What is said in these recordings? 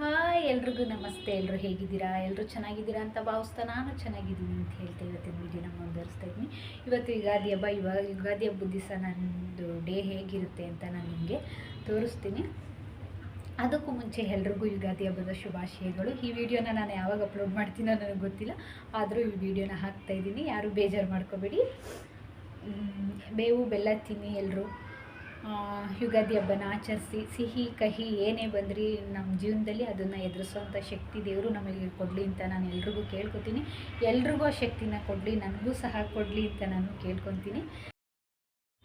Hi ಎಲ್ರಿಗೂ ನಮಸ್ತೆ. ಎಲ್ಲರೂ ಹೇಗಿದ್ದೀರಾ? ಎಲ್ಲರೂ ಚೆನ್ನಾಗಿದ್ದೀರಾ ಅಂತ ಭಾವಿಸ್ತಾ ನಾನು ಚೆನ್ನಾಗಿದ್ದೀನಿ ಅಂತ ಹೇಳ್ತಾ ಇವತ್ತಿನ ವಿಡಿಯೋನ ಮುಂದುವರಿಸ್ತಾ ಇದ್ದೀನಿ. ಇವತ್ತು ಯುಗಾದಿ ಹಬ್ಬ. ಇವಾಗ ಯುಗಾದಿ ಹಬ್ಬದ ದಿವಸ ನನ್ನದು ಡೇ ಹೇಗಿರುತ್ತೆ ಅಂತ ನಾನು ನಿಮಗೆ ತೋರಿಸ್ತೀನಿ. ಅದಕ್ಕೂ ಮುಂಚೆ ಎಲ್ರಿಗೂ ಯುಗಾದಿ ಹಬ್ಬದ ಶುಭಾಶಯಗಳು. ಈ ವಿಡಿಯೋನ ನಾನು ಯಾವಾಗ ಅಪ್ಲೋಡ್ ಮಾಡ್ತೀನೋ ನನಗೆ ಗೊತ್ತಿಲ್ಲ. ಆದರೂ ಈ ವಿಡಿಯೋನ ಹಾಕ್ತಾ ಇದ್ದೀನಿ. ಯಾರೂ ಬೇಜಾರು ಮಾಡ್ಕೋಬೇಡಿ. ಬೇವು, ಬೆಲ್ಲ ತಿನ್ನಿ ಎಲ್ಲರೂ ಯುಗಾದಿ ಹಬ್ಬನ ಆಚರಿಸಿ, ಸಿಹಿ, ಕಹಿ ಏನೇ ಬಂದ್ರಿ ನಮ್ಮ ಜೀವನದಲ್ಲಿ ಅದನ್ನು ಎದುರಿಸೋವಂಥ ಶಕ್ತಿ ದೇವರು ನಮಗೆ ಕೊಡಲಿ ಅಂತ ನಾನು ಎಲ್ರಿಗೂ ಕೇಳ್ಕೊತೀನಿ. ಎಲ್ರಿಗೂ ಆ ಶಕ್ತಿನ ಕೊಡಲಿ, ನನಗೂ ಸಹ ಕೊಡಲಿ ಅಂತ ನಾನು ಕೇಳ್ಕೊತೀನಿ.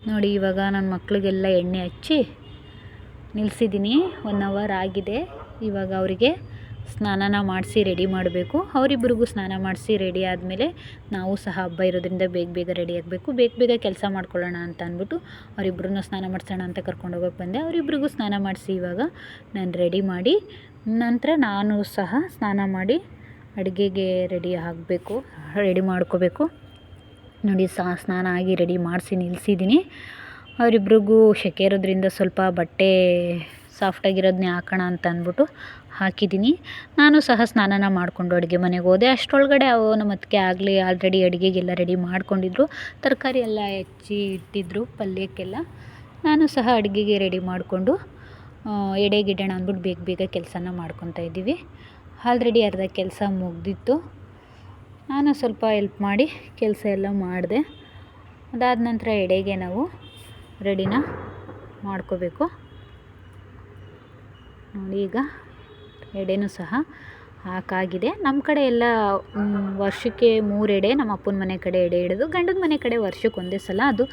ನೋಡಿ, ಇವಾಗ ನನ್ನ ಮಕ್ಕಳಿಗೆಲ್ಲ ಎಣ್ಣೆ ಹಚ್ಚಿ ನಿಲ್ಲಿಸಿದ್ದೀನಿ ಒನ್ ಅವರ್ ಆಗಿದೆ. ಇವಾಗ ಅವರಿಗೆ ಸ್ನಾನನ ಮಾಡಿಸಿ ರೆಡಿ ಮಾಡಬೇಕು. ಅವರಿಬ್ಬರಿಗೂ ಸ್ನಾನ ಮಾಡಿಸಿ ರೆಡಿ ಆದಮೇಲೆ ನಾವು ಸಹ ಹಬ್ಬ ಇರೋದ್ರಿಂದ ಬೇಗ ಬೇಗ ರೆಡಿ ಆಗಬೇಕು. ಬೇಗ ಬೇಗ ಕೆಲಸ ಮಾಡ್ಕೊಳ್ಳೋಣ ಅಂತ ಅಂದ್ಬಿಟ್ಟು ಅವರಿಬ್ಬರನ್ನ ಸ್ನಾನ ಮಾಡಿಸೋಣ ಅಂತ ಕರ್ಕೊಂಡು ಹೋಗೋಕೆ ಬಂದೆ. ಅವರಿಬ್ಬರಿಗೂ ಸ್ನಾನ ಮಾಡಿಸಿ ಇವಾಗ ನಾನು ರೆಡಿ ಮಾಡಿ, ನಂತರ ನಾನು ಸಹ ಸ್ನಾನ ಮಾಡಿ ಅಡುಗೆಗೆ ರೆಡಿ ಆಗಬೇಕು, ರೆಡಿ ಮಾಡ್ಕೋಬೇಕು. ನೋಡಿ ಸಹ ಸ್ನಾನ ಆಗಿ ರೆಡಿ ಮಾಡಿಸಿ ನಿಲ್ಲಿಸಿದ್ದೀನಿ ಅವರಿಬ್ರಿಗೂ ಸೆಕೆ ಇರೋದ್ರಿಂದ ಸ್ವಲ್ಪ ಬಟ್ಟೆ ಸಾಫ್ಟಾಗಿರೋದನ್ನೇ ಹಾಕೋಣ ಅಂತ ಅಂದ್ಬಿಟ್ಟು ಹಾಕಿದ್ದೀನಿ. ನಾನು ಸಹ ಸ್ನಾನನ ಮಾಡಿಕೊಂಡು ಅಡುಗೆ ಮನೆಗೆ ಹೋದೆ. ಅಷ್ಟರೊಳಗಡೆ ಅವು ನಮ್ಮ ಆಗಲೇ ಆಲ್ರೆಡಿ ಅಡುಗೆಗೆಲ್ಲ ರೆಡಿ ಮಾಡ್ಕೊಂಡಿದ್ರು. ತರಕಾರಿ ಎಲ್ಲ ಹೆಚ್ಚಿ ಇಟ್ಟಿದ್ರು ಪಲ್ಯಕ್ಕೆಲ್ಲ. ನಾನು ಸಹ ಅಡುಗೆಗೆ ರೆಡಿ ಮಾಡಿಕೊಂಡು ಎಡೆಗಿಡೋಣ ಅಂದ್ಬಿಟ್ಟು ಬೇಗ ಬೇಗ ಕೆಲಸನ ಮಾಡ್ಕೊತಾ ಇದ್ದೀವಿ. ಆಲ್ರೆಡಿ ಅರ್ಧ ಕೆಲಸ ಮುಗ್ದಿತ್ತು. ನಾನು ಸ್ವಲ್ಪ ಹೆಲ್ಪ್ ಮಾಡಿ ಕೆಲಸ ಎಲ್ಲ ಮಾಡಿದೆ. ಅದಾದ ನಂತರ ಎಡೆಗೆ ನಾವು ರೆಡಿನ ಮಾಡ್ಕೋಬೇಕು. ನೋಡಿ ಈಗ ಎಡೆನೂ ಸಹ ಹಾಕಾಗಿದೆ. ನಮ್ಮ ಕಡೆ ಎಲ್ಲ ವರ್ಷಕ್ಕೆ ಮೂರು ಎಡೆ ನಮ್ಮ ಅಪ್ಪನ ಮನೆ ಕಡೆ ಎಡೆ ಹಿಡಿದು ಗಂಡನ ಮನೆ ಕಡೆ ವರ್ಷಕ್ಕೆ ಒಂದೇ ಸಲ ಅದು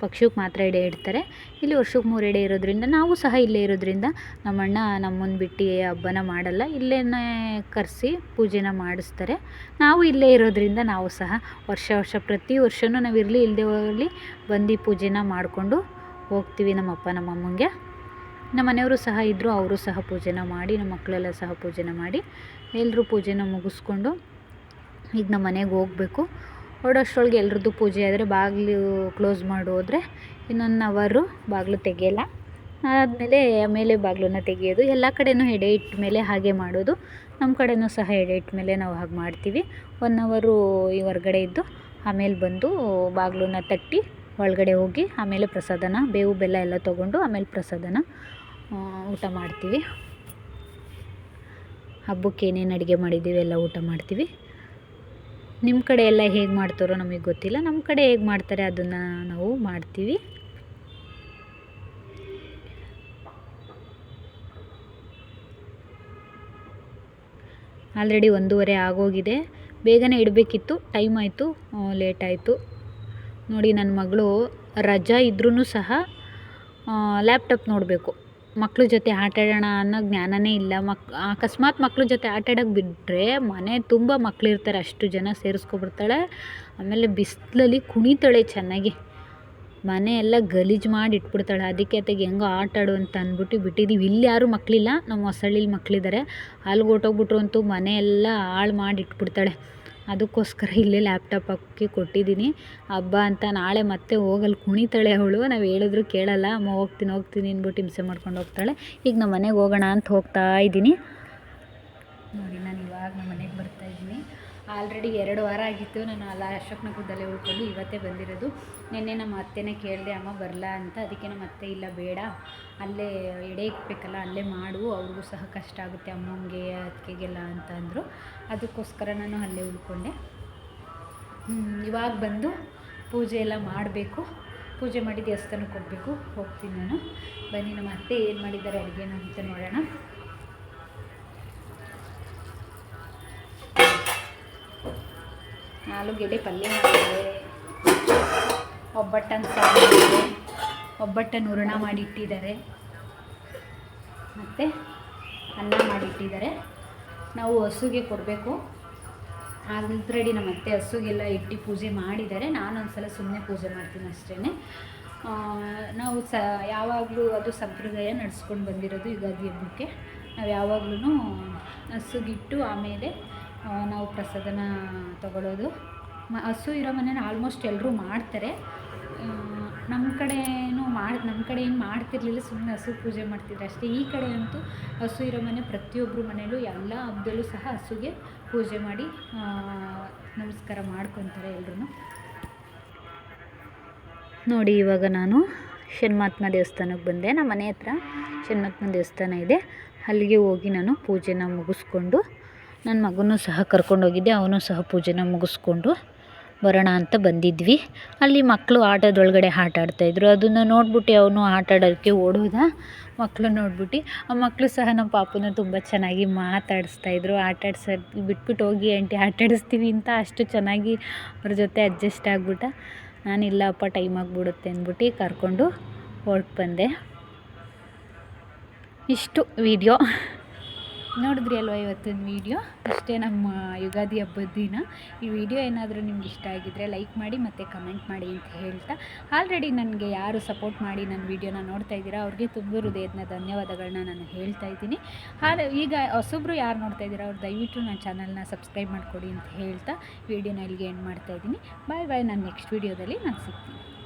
ಪಕ್ಷಕ್ಕೆ ಮಾತ್ರ ಎಡೆ ಇಡ್ತಾರೆ. ಇಲ್ಲಿ ವರ್ಷಕ್ಕೆ ಮೂರು ಎಡೆ ಇರೋದ್ರಿಂದ, ನಾವು ಸಹ ಇಲ್ಲೇ ಇರೋದ್ರಿಂದ ನಮ್ಮಣ್ಣ ನಮ್ಮನ್ನು ಬಿಟ್ಟು ಹಬ್ಬನ ಮಾಡಲ್ಲ ಇಲ್ಲೇ ಕರೆಸಿ ಪೂಜೆನ ಮಾಡಿಸ್ತಾರೆ. ನಾವು ಇಲ್ಲೇ ಇರೋದ್ರಿಂದ ನಾವು ಸಹ ವರ್ಷ ವರ್ಷ ಪ್ರತಿ ವರ್ಷವೂ ನಾವು ಇರಲಿ ಇಲ್ಲದೆ ಹೋಗಲಿ ಬಂದು ಪೂಜೆನ ಮಾಡಿಕೊಂಡು ಹೋಗ್ತೀವಿ ನಮ್ಮ ಅಪ್ಪ ನಮ್ಮ ಮನೆಯವರು ಸಹ ಇದ್ದರು, ಅವರು ಸಹ ಪೂಜೆನ ಮಾಡಿ, ನಮ್ಮ ಮಕ್ಕಳೆಲ್ಲ ಸಹ ಪೂಜೆನ ಮಾಡಿ ಎಲ್ಲರೂ ಪೂಜೆನ ಮುಗಿಸ್ಕೊಂಡು ಈಗ ನಮ್ಮ ಮನೆಗೆ ಹೋಗಬೇಕು. ಹೊರಡೋಷ್ಟ್ರೊಳಗೆ ಎಲ್ರದ್ದು ಪೂಜೆ ಆದರೆ ಬಾಗಿಲು ಕ್ಲೋಸ್ ಮಾಡಿ ಹೋದರೆ ಇನ್ನೊಂದು ಅವರು ಬಾಗಿಲು ತೆಗೆಯಲ್ಲ. ಆದಮೇಲೆ ಮೇಲೆ ಬಾಗಿಲನ್ನ ತೆಗೆಯೋದು, ಎಲ್ಲ ಕಡೆಯೂ ಎಡೆ ಇಟ್ಟ ಮೇಲೆ ಹಾಗೆ ಮಾಡೋದು. ನಮ್ಮ ಕಡೆಯೂ ಸಹ ಎಡೆ ಇಟ್ಟ ಮೇಲೆ ನಾವು ಹಾಗೆ ಮಾಡ್ತೀವಿ. ಒನ್ ಅವರು ಈ ಹೊರಗಡೆ ಇದ್ದು ಆಮೇಲೆ ಬಂದು ಬಾಗಿಲನ್ನ ತಟ್ಟಿ ಒಳಗಡೆ ಹೋಗಿ ಆಮೇಲೆ ಪ್ರಸಾದನ, ಬೇವು, ಬೆಲ್ಲ ಎಲ್ಲ ತೊಗೊಂಡು ಆಮೇಲೆ ಪ್ರಸಾದನ ಊಟ ಮಾಡ್ತೀವಿ. ಹಬ್ಬಕ್ಕೆ ಏನೇನು ಅಡುಗೆ ಮಾಡಿದ್ದೀವಿ ಎಲ್ಲ ಊಟ ಮಾಡ್ತೀವಿ. ನಿಮ್ಮ ಕಡೆ ಎಲ್ಲ ಹೇಗೆ ಮಾಡ್ತಾರೋ ನಮಗೆ ಗೊತ್ತಿಲ್ಲ. ನಮ್ಮ ಕಡೆ ಹೇಗೆ ಮಾಡ್ತಾರೆ ಅದನ್ನು ನಾವು ಮಾಡ್ತೀವಿ. ಆಲ್ರೆಡಿ ಒಂದೂವರೆ ಆಗೋಗಿದೆ. ಬೇಗನೆ ಇಡಬೇಕಿತ್ತು, ಟೈಮ್ ಆಯಿತು ಲೇಟ್ ಆಯಿತು. ನೋಡಿ ನನ್ನ ಮಗಳು ರಜಾ ಇದ್ರೂ ಸಹ ಲ್ಯಾಪ್ಟಾಪ್ ನೋಡಬೇಕು. ಮಕ್ಳ ಜೊತೆ ಆಟ ಆಡೋಣ ಅನ್ನೋ ಜ್ಞಾನನೇ ಇಲ್ಲ. ಮಕ್ ಅಕಸ್ಮಾತ್ ಮಕ್ಳ ಜೊತೆ ಆಟ ಆಡೋಕ್ಕೆ ಬಿಟ್ಟರೆ ಮನೆ ತುಂಬ ಮಕ್ಳಿರ್ತಾರೆ ಅಷ್ಟು ಜನ ಸೇರಿಸ್ಕೊಬಿಡ್ತಾಳೆ. ಆಮೇಲೆ ಬಿಸಿಲಲ್ಲಿ ಕುಣಿತಾಳೆ ಚೆನ್ನಾಗಿ. ಮನೆ ಎಲ್ಲ ಗಲೀಜು ಮಾಡಿ ಇಟ್ಬಿಡ್ತಾಳೆ. ಅದಕ್ಕೆ ಅತೆಗೆ ಹೆಂಗೋ ಆಟ ಆಡು ಅಂತ ಅಂದ್ಬಿಟ್ಟು ಬಿಟ್ಟಿದ್ದೀವಿ ಇಲ್ಲಿ ಯಾರೂ ಮಕ್ಕಳಿಲ್ಲ ನಮ್ಮ ಹೊಸಳ್ಳಿಲಿ ಮಕ್ಕಳಿದ್ದಾರೆ ಅಲ್ಲಿಗೆ ಹೊಟ್ಟೋಗ್ಬಿಟ್ರು ಅಂತೂ ಮನೆಯೆಲ್ಲ ಹಾಳು ಮಾಡಿ ಇಟ್ಬಿಡ್ತಾಳೆ. ಅದಕ್ಕೋಸ್ಕರ ಇಲ್ಲೇ ಲ್ಯಾಪ್ಟಾಪ್ ಹಾಕಿ ಕೊಟ್ಟಿದ್ದೀನಿ. ಹಬ್ಬ ಅಂತ ನಾಳೆ ಮತ್ತೆ ಹೋಗಲ್ಲಿ ಕುಣಿತಾಳೆ ಅವಳು. ನಾವು ಹೇಳಿದ್ರು ಕೇಳಲ್ಲ. ಅಮ್ಮ ಹೋಗ್ತೀನಿ ಹೋಗ್ತೀನಿ ಅಂದ್ಬಿಟ್ಟು ಹಿಂಸೆ ಮಾಡ್ಕೊಂಡು ಹೋಗ್ತಾಳೆ. ಈಗ ನಮ್ಮ ಮನೆಗೆ ಹೋಗೋಣ ಅಂತ ಹೋಗ್ತಾ ಇದ್ದೀನಿ. ನೋಡಿ, ನಾನು ಇವಾಗ ನಮ್ಮ ಆಲ್ರೆಡಿ ಎರಡು ವಾರ ಆಗಿತ್ತು. ನಾನು ಅಲ್ಲ, ಅಶೋಕ್ನಗರದಲ್ಲೇ ಉಳ್ಕೊಂಡು ಇವತ್ತೇ ಬಂದಿರೋದು. ನಿನ್ನೆ ನಮ್ಮ ಅತ್ತೆನೇ ಕೇಳಿದೆ, ಅಮ್ಮ ಬರಲಾ ಅಂತ. ಅದಕ್ಕೆ ನಮ್ಮ ಅತ್ತೆ, ಇಲ್ಲ, ಬೇಡ. ಅಲ್ಲೇ ಎಡೆ ಇಕ್ಬೇಕಲ್ಲ, ಅಲ್ಲೇ ಮಾಡು. ಅವ್ರಿಗೂ ಸಹ ಕಷ್ಟ ಆಗುತ್ತೆ, ಅಮ್ಮಂಗೆ ಅತ್ತಿಗೆಗೆಲ್ಲ ಅಂತ ಅಂದರು. ಅದಕ್ಕೋಸ್ಕರ ನಾನು ಅಲ್ಲೇ ಉಳ್ಕೊಂಡೆ. ಇವಾಗ ಬಂದು ಪೂಜೆ ಎಲ್ಲ ಮಾಡಬೇಕು. ಪೂಜೆ ಮಾಡಿ ದೇವಸ್ಥಾನಕ್ಕೆ ಹೋಗಬೇಕು. ಹೋಗ್ತೀನಿ ನಾನು. ಬನ್ನಿ, ನಮ್ಮ ಅತ್ತೆ ಏನು ಮಾಡಿದ್ದಾರೆ ಅಡುಗೆನ ಅಂತ ನೋಡೋಣ. ಆಲೂಗೆಡ್ಡೆ ಪಲ್ಯ ಮಾಡಿದ್ದೆ. ಒಬ್ಬಟ್ಟನ್ನು ಸಾರು ಮಾಡಿದೆ ಒಬ್ಬಟ್ಟನ್ನು ಹೂರಣ ಮಾಡಿಟ್ಟಿದ್ದಾರೆ. ಮತ್ತು ಅನ್ನ ಮಾಡಿಟ್ಟಿದ್ದಾರೆ. ನಾವು ಹಸುಗೆ ಕೊಡಬೇಕು. ಆಲ್ರೆಡಿ ನಮ್ಮ ಅತ್ತೆ ಹಸುಗೆಲ್ಲ ಇಟ್ಟು ಪೂಜೆ ಮಾಡಿದ್ದಾರೆ. ನಾನು ಒಂದ್ಸಲ ಸುಮ್ಮನೆ ಪೂಜೆ ಮಾಡ್ತೀನಿ ಅಷ್ಟೇ ನಾವು ಸ, ಯಾವಾಗಲೂ ಅದು ಸಂಪ್ರದಾಯ ನಡೆಸ್ಕೊಂಡು ಬಂದಿರೋದು ಯುಗಾದಿ ಹಬ್ಬಕ್ಕೆ. ನಾವು ಯಾವಾಗ್ಲೂ ಹಸುಗಿಟ್ಟು ಆಮೇಲೆ ನಾವು ಪ್ರಸಾದನ ತಗೊಳ್ಳೋದು ಮ, ಹಸು ಇರೋ ಮನೇನ ಆಲ್ಮೋಸ್ಟ್ ಎಲ್ಲರೂ ಮಾಡ್ತಾರೆ. ನಮ್ಮ ಕಡೆನೂ ಮಾಡಿ ನಮ್ಮ ಕಡೆ ಏನು ಮಾಡ್ತಿರ್ಲಿಲ್ಲ ಸುಮ್ಮನೆ ಹಸು ಪೂಜೆ ಮಾಡ್ತಿದ್ರು ಅಷ್ಟೇ. ಈ ಕಡೆ ಅಂತೂ ಹಸು ಇರೋ ಮನೆ ಪ್ರತಿಯೊಬ್ಬರು ಮನೆಯಲ್ಲೂ ಎಲ್ಲ ಹಬ್ಬದಲ್ಲೂ ಸಹ ಹಸುಗೆ ಪೂಜೆ ಮಾಡಿ ನಮಸ್ಕಾರ ಮಾಡ್ಕೊತಾರೆ ಎಲ್ಲರೂ ನೋಡಿ, ಇವಾಗ ನಾನು ಷಣ್ಮಾತ್ಮ ದೇವಸ್ಥಾನಕ್ಕೆ ಬಂದೆ. ನಮ್ಮ ಮನೆ ಹತ್ರ ಷಣ್ಮಾತ್ಮ ದೇವಸ್ಥಾನ ಇದೆ. ಅಲ್ಲಿಗೆ ಹೋಗಿ ನಾನು ಪೂಜೆನ ಮುಗಿಸ್ಕೊಂಡು ನನ್ನ ಮಗನೂ ಸಹ ಕರ್ಕೊಂಡೋಗಿದ್ದೆ, ಅವನು ಸಹ ಪೂಜೆನ ಮುಗಿಸ್ಕೊಂಡು ಬರೋಣ ಅಂತ ಬಂದಿದ್ವಿ. ಅಲ್ಲಿ ಮಕ್ಕಳು ಆಟದೊಳಗಡೆ ಆಟ ಆಡ್ತಾಯಿದ್ರು ಅದನ್ನು ನೋಡ್ಬಿಟ್ಟು ಅವನು ಆಟ ಆಡೋಕ್ಕೆ ಓಡೋದ. ಮಕ್ಕಳು ನೋಡ್ಬಿಟ್ಟು, ಆ ಮಕ್ಕಳು ಸಹ ನಮ್ಮ ಪಾಪುನ ತುಂಬ ಚೆನ್ನಾಗಿ ಮಾತಾಡಿಸ್ತಾಯಿದ್ರು ಆಟ ಆಡ್ಸ ಬಿಟ್ಬಿಟ್ಟು ಹೋಗಿ, ಆಂಟಿ, ಆಟ ಆಡಿಸ್ತೀವಿ ಅಂತ ಅಷ್ಟು ಚೆನ್ನಾಗಿ ಅವ್ರ ಜೊತೆ ಅಡ್ಜಸ್ಟ್ ಆಗ್ಬಿಟ್ಟ. ನಾನು ಇಲ್ಲಪ್ಪ ಟೈಮ್ ಆಗಿಬಿಡುತ್ತೆ ಅಂದ್ಬಿಟ್ಟು ಕರ್ಕೊಂಡು ಹೊರ್ಟು ಬಂದೆ. ಇಷ್ಟು ವಿಡಿಯೋ ನೋಡಿದ್ರಿ ಅಲ್ವಾ ಇವತ್ತಿನ ವೀಡಿಯೋ ಇಷ್ಟೇ ನಮ್ಮ ಯುಗಾದಿ ಹಬ್ಬದ ದಿನ. ಈ ವಿಡಿಯೋ ಏನಾದರೂ ನಿಮ್ಗೆ ಇಷ್ಟ ಆಗಿದ್ದರೆ ಲೈಕ್ ಮಾಡಿ ಮತ್ತು ಕಮೆಂಟ್ ಮಾಡಿ ಅಂತ ಹೇಳ್ತಾ. ಆಲ್ರೆಡಿ ನನಗೆ ಯಾರು ಸಪೋರ್ಟ್ ಮಾಡಿ ನನ್ನ ವಿಡಿಯೋನ ನೋಡ್ತಾ ಇದ್ದೀರಾ, ಅವ್ರಿಗೆ ತುಂಬ ಹೃದಯದ ಧನ್ಯವಾದಗಳನ್ನ ನಾನು ಹೇಳ್ತಾ ಇದ್ದೀನಿ. ಹಾಗೆ ಈಗ ಹೊಸಬ್ರು ಯಾರು ನೋಡ್ತಾ ಇದ್ದೀರಾ, ಅವ್ರು ದಯವಿಟ್ಟು ನನ್ನ ಚಾನಲ್ನ ಸಬ್ಸ್ಕ್ರೈಬ್ ಮಾಡಿಕೊಡಿ ಅಂತ ಹೇಳ್ತಾ ವಿಡಿಯೋನ ಇಲ್ಲಿಗೆ ಎಂಡ್ ಮಾಡ್ತಾ ಇದ್ದೀನಿ. ಬಾಯ್ ಬಾಯ್ ನಾನು ನೆಕ್ಸ್ಟ್ ವೀಡಿಯೋದಲ್ಲಿ ನಾನು ಸಿಗ್ತೀನಿ.